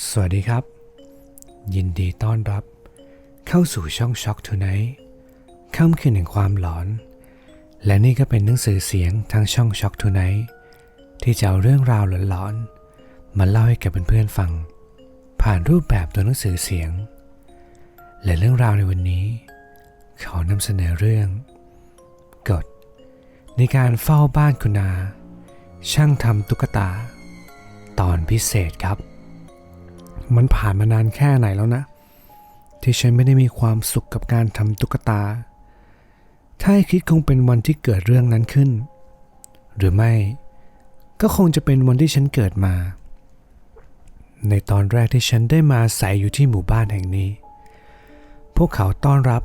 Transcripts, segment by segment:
สวัสดีครับ ยินดีต้อนรับ เข้าสู่ช่องช็อกทูไนท์ค่ำคืนแห่งความหลอน และนี่ก็เป็นหนังสือเสียงทางช่องช็อกทูไนท์ที่จะเอาเรื่องราวหลอนๆมาเล่าให้กับเพื่อนๆฟัง ผ่านรูปแบบตัวหนังสือเสียง และเรื่องราวในวันนี้ ขอนำเสนอเรื่อง กฎ ในการเฝ้าบ้านคุณา ช่างทำตุ๊กตา ตอนพิเศษครับ มันผ่านมานานแค่ไหนแล้วนะ ที่ฉันไม่ได้มีความสุขกับการทำตุ๊กตา ถ้าให้คิดคงเป็นวันที่เกิดเรื่องนั้นขึ้น หรือไม่ ก็คงจะเป็นวันที่ฉันเกิดมา ในตอนแรกที่ฉันได้มาอาศัยอยู่ที่หมู่บ้านแห่งนี้ พวกเขาต้อนรับ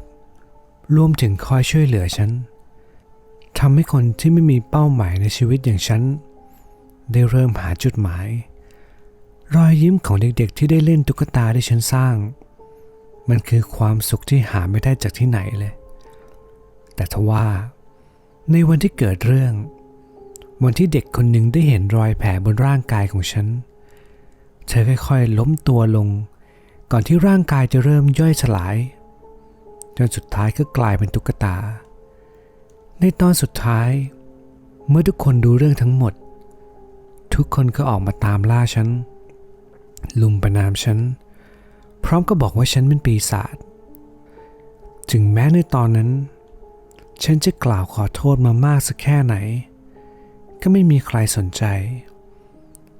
รวมถึงคอยช่วยเหลือฉันทำให้คนที่ไม่มีเป้าหมายในชีวิตอย่างฉัน ได้เริ่มหาจุดหมาย รอยยิ้มของเด็กๆ ที่ได้เล่นตุ๊กตาที่ฉันสร้าง มันคือความสุขที่หาไม่ได้จากที่ไหนเลย แต่ทว่า ในวันที่เกิดเรื่อง วันที่เด็กคนหนึ่งได้เห็นรอยแผลบนร่างกายของฉัน เธอค่อยๆ ล้มตัวลง ก่อนที่ร่างกายจะเริ่มย่อยสลายจนสุดท้ายก็กลายเป็นตุ๊กตา ในตอนสุดท้าย เมื่อทุกคนดูเรื่องทั้งหมด ทุกคนก็ออกมาตามล่าฉัน ลุมประนามฉัน พร้อมก็บอกว่าฉันเป็นปีศาจถึงแม้ในตอนนั้น ฉันจะกล่าวขอโทษมามากสักแค่ไหน ก็ไม่มีใครสนใจ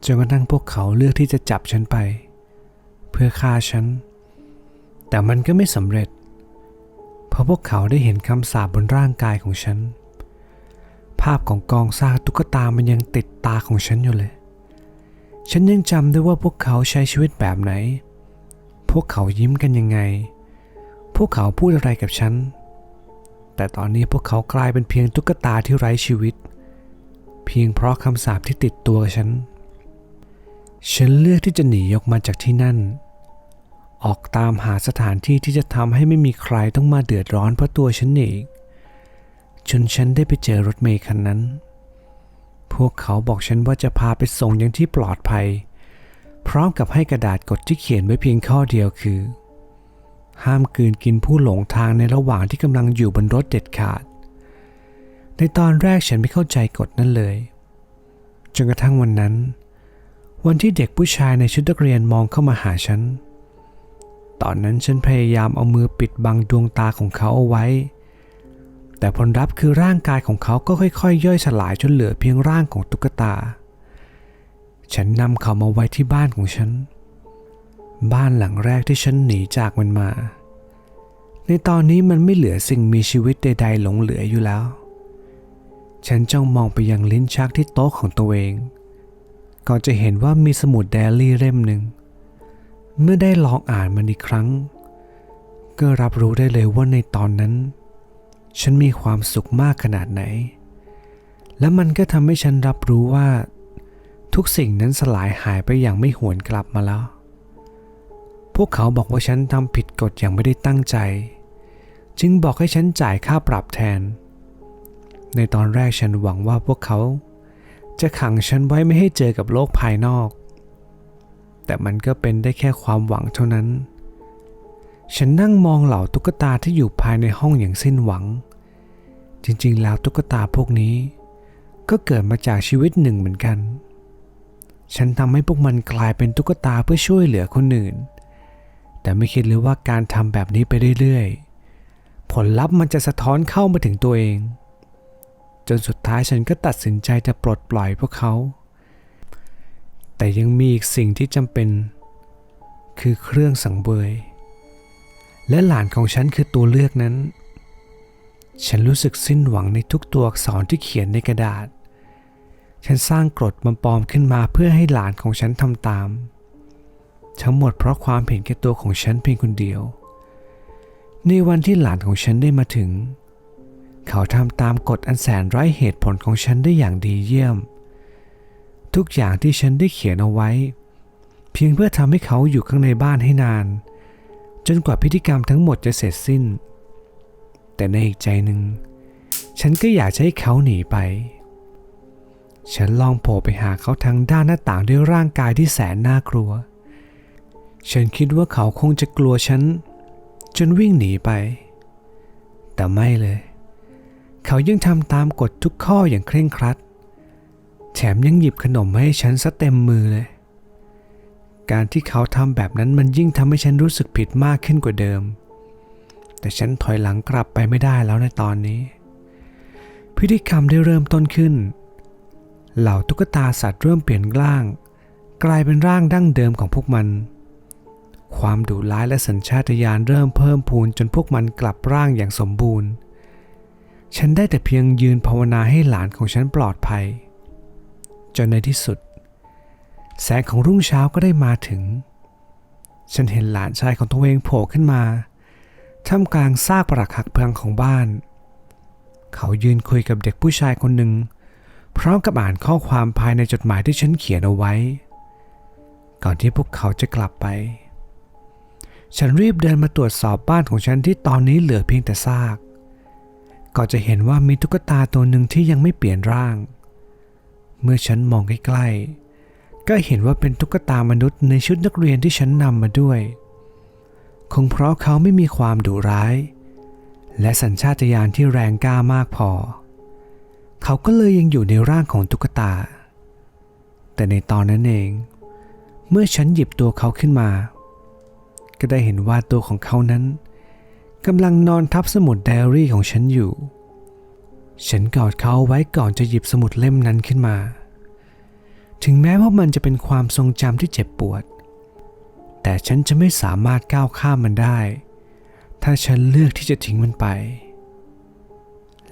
จนกระทั่งพวกเขาเลือกที่จะจับฉันไป เพื่อฆ่าฉัน แต่มันก็ไม่สำเร็จ เพราะพวกเขาได้เห็นคำสาปบนร่างกายของฉัน ภาพของกองซากตุ๊กตามันยังติดตาของฉันอยู่เลย ฉันยังจำได้ว่าพวกเขาใช้ชีวิตแบบไหน พวกเขายิ้มกันยังไง พวกเขาพูดอะไรกับฉัน แต่ตอนนี้พวกเขากลายเป็นเพียงตุ๊กตาที่ไร้ชีวิต เพียงเพราะคำสาปที่ติดตัวฉัน ฉันเลือกที่จะหนีออกมาจากที่นั่น ออกตามหาสถานที่ที่จะทำให้ไม่มีใครต้องมาเดือดร้อนเพราะตัวฉันเองจนฉันได้ไปเจอรถเมล์คันนั้น พวกเขาบอกฉันว่าจะพาไปส่งยังที่ปลอดภัย พร้อมกับให้กระดาษกดที่เขียนไว้เพียงข้อเดียวคือ ห้ามกืนกินผู้หลงทางในระหว่างที่กำลังอยู่บนรถเด็ดขาด ในตอนแรกฉันไม่เข้าใจกฎนั้นเลย จนกระทั่งวันนั้น วันที่เด็กผู้ชายในชุดนักเรียนมองเข้ามาหาฉัน ตอนนั้นฉันพยายามเอามือปิดบังดวงตาของเขาเอาไว้ แต่ผลลัพธ์คือร่างกายของเขาก็ค่อยๆย่อยสลายจนเหลือเพียงร่างของตุ๊กตา ฉันนำเขามาไว้ที่บ้านของฉัน บ้านหลังแรกที่ฉันหนีจากมันมา ในตอนนี้มันไม่เหลือสิ่งมีชีวิตใด ๆ หลงเหลืออยู่แล้ว ฉันจ้องมองไปยังลิ้นชักที่โต๊ะของตัวเองก่อนจะเห็นว่ามีสมุดไดอารี่เล่มหนึ่ง เมื่อได้ลองอ่านมันอีกครั้ง ก็รับรู้ได้เลยว่าในตอนนั้น ฉันมีความสุขมากขนาดไหน และมันก็ทำให้ฉันรับรู้ว่า ทุกสิ่งนั้นสลายหายไปอย่างไม่หวนกลับมาแล้ว พวกเขาบอกว่าฉันทำผิดกฎอย่างไม่ได้ตั้งใจ จึงบอกให้ฉันจ่ายค่าปรับแทน ในตอนแรกฉันหวังว่าพวกเขา จะขังฉันไว้ไม่ให้เจอกับโลกภายนอก แต่มันก็เป็นได้แค่ความหวังเท่านั้นฉันนั่งมองเหล่าตุ๊กตาที่อยู่ภายในห้องอย่างสิ้นหวัง จริงๆ แล้วตุ๊กตาพวกนี้ ก็เกิดมาจากชีวิตหนึ่งเหมือนกัน ฉันทำให้พวกมันกลายเป็นตุ๊กตาเพื่อช่วยเหลือคนอื่น แต่ไม่คิดเลยว่าการทำแบบนี้ไปเรื่อยๆ ผลลัพธ์มันจะสะท้อนเข้ามาถึงตัวเอง จนสุดท้ายฉันก็ตัดสินใจจะปลดปล่อยพวกเขา แต่ยังมีอีกสิ่งที่จำเป็น คือเครื่องสังเวย และหลานของฉันคือตัวเลือกนั้น ฉันรู้สึกสิ้นหวังในทุกตัวอักษรที่เขียนในกระดาษ ฉันสร้างกรดมาปลอมขึ้นมาเพื่อให้หลานของฉันทำตาม ทั้งหมดเพราะความเห็นแก่ตัวของฉันเพียงคนเดียว ในวันที่หลานของฉันได้มาถึง เขาทำตามกฎอันแสนไร้เหตุผลของฉันได้อย่างดีเยี่ยม ทุกอย่างที่ฉันได้เขียนเอาไว้ เพียงเพื่อทำให้เขาอยู่ข้างในบ้านให้นาน จนกว่าพิธีกรรมทั้งหมดจะเสร็จสิ้น แต่ในอีกใจหนึ่งฉันก็อยากจะให้เขาหนีไป ฉันลองโผล่ไปหาเขาทางด้านหน้าต่างด้วยร่างกายที่แสนน่ากลัว ฉันคิดว่าเขาคงจะกลัวฉัน จนวิ่งหนีไป แต่ไม่เลย เขายังทำตามกฎทุกข้ออย่างเคร่งครัด แถมยังหยิบขนมมาให้ฉันซะเต็มมือเลย การที่เขาทำแบบนั้นมันยิ่งทำให้ฉันรู้สึกผิดมากขึ้นกว่าเดิม แต่ฉันถอยหลังกลับไปไม่ได้แล้วในตอนนี้พฤติกรรมได้เริ่มต้นขึ้น เหล่าตุ๊กตาสัตว์เริ่มเปลี่ยนร่าง กลายเป็นร่างดั้งเดิมของพวกมัน ความดุร้ายและสัญชาตญาณเริ่มเพิ่มพูนจนพวกมันกลับร่างอย่างสมบูรณ์ ฉันได้แต่เพียงยืนภาวนาให้หลานของฉันปลอดภัย จนในที่สุด แสงของรุ่งเช้าก็ได้มาถึง ฉันเห็นหลานชายของตัวเองโผล่ขึ้นมา ท่ามกลางซากปรักหักพังของบ้าน เขายืนคุยกับเด็กผู้ชายคนหนึ่ง พร้อมกับอ่านข้อความภายในจดหมายที่ฉันเขียนเอาไว้ ก่อนที่พวกเขาจะกลับไป ฉันรีบเดินมาตรวจสอบบ้านของฉันที่ตอนนี้เหลือเพียงแต่ซากก็จะเห็นว่ามีตุ๊กตาตัวหนึ่งที่ยังไม่เปลี่ยนร่าง เมื่อฉันมองใกล้ๆ ก็เห็นว่าเป็นตุ๊กตามนุษย์ในชุดนักเรียนที่ฉันนำมาด้วย คงเพราะเขาไม่มีความดุร้าย และสัญชาตญาณที่แรงกล้ามากพอ เขาก็เลยยังอยู่ในร่างของตุ๊กตา แต่ในตอนนั้นเอง เมื่อฉันหยิบตัวเขาขึ้นมา ก็ได้เห็นว่าตัวของเขานั้นกำลังนอนทับสมุดไดอารี่ของฉันอยู่ ฉันกอดเขาไว้ก่อนจะหยิบสมุดเล่มนั้นขึ้นมา ถึงแม้ว่ามันจะเป็นความทรงจำที่เจ็บปวด แต่ฉันจะไม่สามารถก้าวข้ามมันได้ ถ้าฉันเลือกที่จะทิ้งมันไป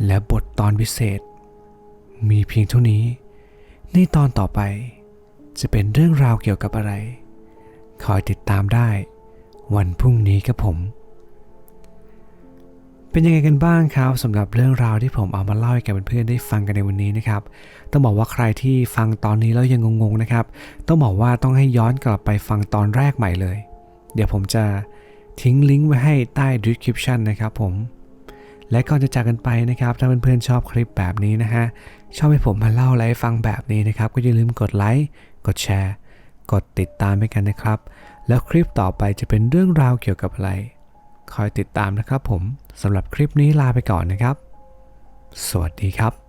และบทตอนพิเศษ มีเพียงเท่านี้ ในตอนต่อไป จะเป็นเรื่องราวเกี่ยวกับอะไร คอยติดตามได้ วันพรุ่งนี้ครับผม เป็นยังไงกันบ้างครับสำหรับเรื่องราวที่ผมเอามาเล่าให้กับเพื่อนๆได้ฟังกันในวันนี้นะครับต้องบอกว่าใครที่ฟังตอนนี้แล้วยังงงๆนะครับ ต้องบอกว่าต้องให้ย้อนกลับไปฟังตอนแรกใหม่เลย เดี๋ยวผมจะทิ้งลิงก์ไว้ให้ใต้ description นะครับผมและก่อนจะจากกันไปนะครับ ถ้าเพื่อนๆชอบคลิปแบบนี้นะฮะ ชอบให้ผมมาเล่าอะไรให้ฟังแบบนี้นะครับ ก็อย่าลืมกดไลค์ กดแชร์ กดติดตามให้กันนะครับ แล้วคลิปต่อไปจะเป็นเรื่องราวเกี่ยวกับอะไร คอยติดตามนะครับผมสำหรับคลิปนี้ลาไปก่อนนะครับ สวัสดีครับ